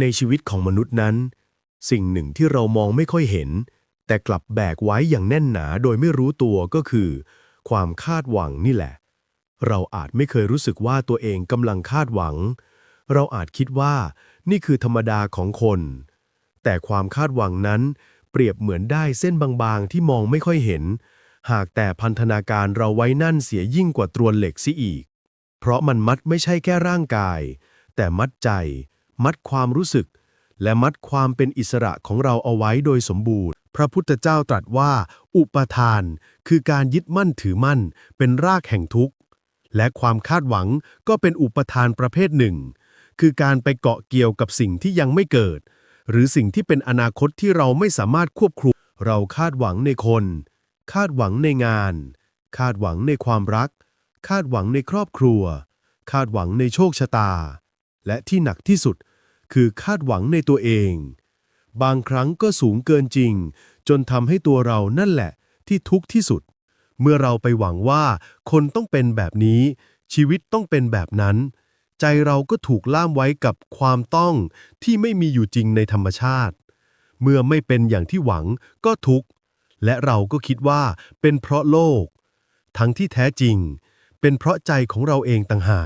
ในชีวิตของมนุษย์นั้น สิ่งหนึ่งที่เรามองไม่ค่อยเห็น แต่กลับแบกไว้อย่างแน่นหนาโดยไม่รู้ตัวก็คือ ความคาดหวังนี่แหละ เราอาจไม่เคยรู้สึกว่าตัวเองกำลังคาดหวัง เราอาจคิดว่านี่คือธรรมดาของคน แต่ความคาดหวังนั้น เปรียบเหมือนได้เส้นบางๆที่มองไม่ค่อยเห็น หากแต่พันธนาการเราไว้นั่นเสียยิ่งกว่าตรวนเหล็กซิอีก เพราะมันมัดไม่ใช่แค่ร่างกาย แต่มัดใจ มัดความรู้สึก และมัดความเป็นอิสระของเราเอาไว้โดยสมบูรณ์ พระพุทธเจ้าตรัสว่า อุปทาน คือการยึดมั่นถือมั่น เป็นรากแห่งทุกข์ และความคาดหวังก็เป็นอุปทานประเภทหนึ่ง คือการไปเกาะเกี่ยวกับสิ่งที่ยังไม่เกิด หรือสิ่งที่เป็นอนาคตที่เราไม่สามารถควบคุมเราคาดหวังในคน คาดหวังในงาน คาดหวังในความรัก คาดหวังในครอบครัว คาดหวังในโชคชะตา และที่หนักที่สุด คือคาดหวังในตัวเอง บางครั้งก็สูงเกินจริง จนทำให้ตัวเรานั่นแหละ ที่ทุกข์ที่สุด เมื่อเราไปหวังว่า คนต้องเป็นแบบนี้ ชีวิตต้องเป็นแบบนั้น ใจเราก็ถูกล่ามไว้กับความต้องที่ไม่มีอยู่จริงในธรรมชาติ เมื่อไม่เป็นอย่างที่หวังก็ทุกข์ และเราก็คิดว่าเป็นเพราะโลก ทั้งที่แท้จริง เป็นเพราะใจของเราเองต่างหาก